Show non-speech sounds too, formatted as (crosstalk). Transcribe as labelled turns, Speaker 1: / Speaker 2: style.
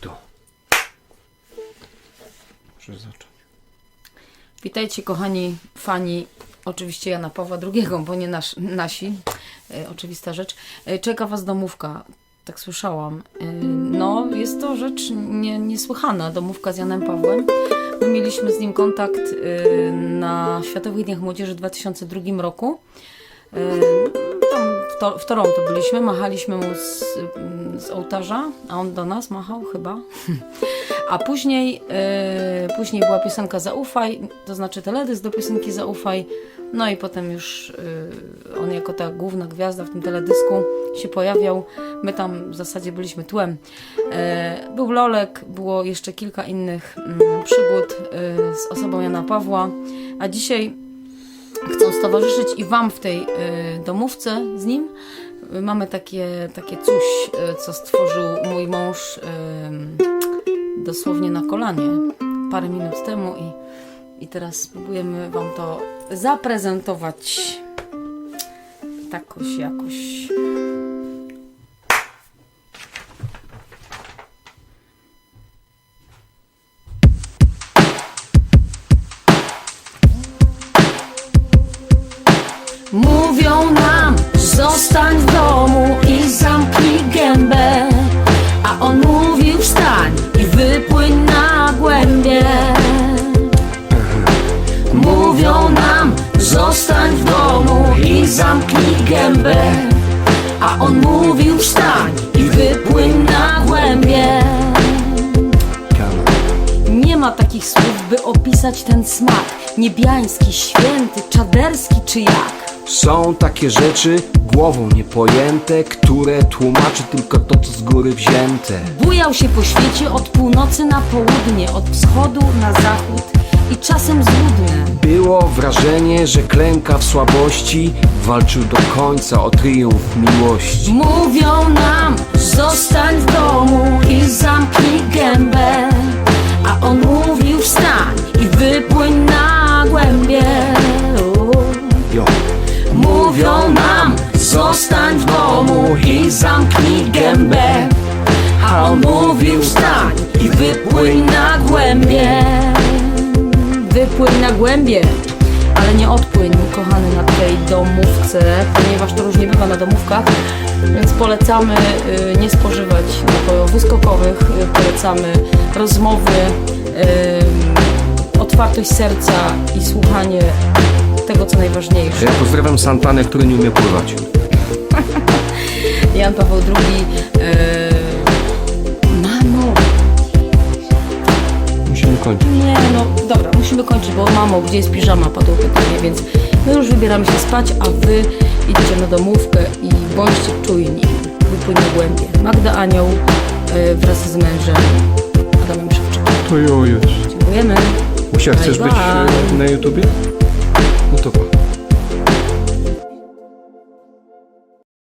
Speaker 1: to. Muszę zacząć.
Speaker 2: Witajcie kochani fani, oczywiście Jana Pawła II, bo nie nasz, nasi, e, oczywista rzecz. E, czeka Was domówka, tak słyszałam. E, no, jest to rzecz nie, niesłychana, domówka z Janem Pawłem. My mieliśmy z nim kontakt e, na Światowych Dniach Młodzieży w 2002 roku. E, to, w Toronto byliśmy, machaliśmy mu z, z ołtarza, a on do nas machał chyba. (laughs) A później, e, później była piosenka Zaufaj, to znaczy teledysk do piosenki Zaufaj. No i potem już e, on jako ta główna gwiazda w tym teledysku się pojawiał. My tam w zasadzie byliśmy tłem. E, był Lolek, było jeszcze kilka innych mm, przygód e, z osobą Jana Pawła. A dzisiaj chcą stowarzyszyć i Wam w tej y, domówce z nim. Mamy takie, takie coś, y, co stworzył mój mąż y, dosłownie na kolanie parę minut temu i, i teraz spróbujemy Wam to zaprezentować takoś jakoś.
Speaker 3: Zostań w domu i zamknij gębę A on mówił, wstań i wypłyń na głębie Mówią nam, zostań w domu i zamknij gębę A on mówił, wstań i wypłyń na głębie
Speaker 2: Nie ma takich słów, by opisać ten smak. Niebiański, święty, czaderski czy jak.
Speaker 1: Są takie rzeczy głową niepojęte, które tłumaczy tylko to, co z góry wzięte.
Speaker 2: Bujał się po świecie od północy na południe, od wschodu na zachód i czasem złudnie.
Speaker 1: Było wrażenie, że klęka w słabości, walczył do końca o triumf miłości.
Speaker 3: Mówią nam, zostań w domu i zamknij gębę A on mówił, wstań i wypłyń na głębie Wypłyń na głębie,
Speaker 2: ale nie odpłyń, kochany, na tej domówce, ponieważ to różnie bywa na domówkach, więc polecamy y, nie spożywać napojów wyskokowych, y, polecamy rozmowy, y, otwartość serca i słuchanie tego, co najważniejsze.
Speaker 1: Ja pozdrawiam Santanę, który nie umie pływać.
Speaker 2: Jan Paweł II, y, mamo,
Speaker 1: Musimy kończyć.
Speaker 2: Nie, no dobra, musimy kończyć, bo mamo, gdzie jest piżama, padło pytanie, więc my już wybieramy się spać, a wy idźcie na domówkę i bądźcie czujni. Wypłynie głębie. Magda Anioł e, wraz z mężem Adamem Szewczykiem.
Speaker 1: To jest.
Speaker 2: Dziękujemy.
Speaker 1: Musia, chcesz
Speaker 2: Bye,
Speaker 1: być e, na YouTubie? No to pa.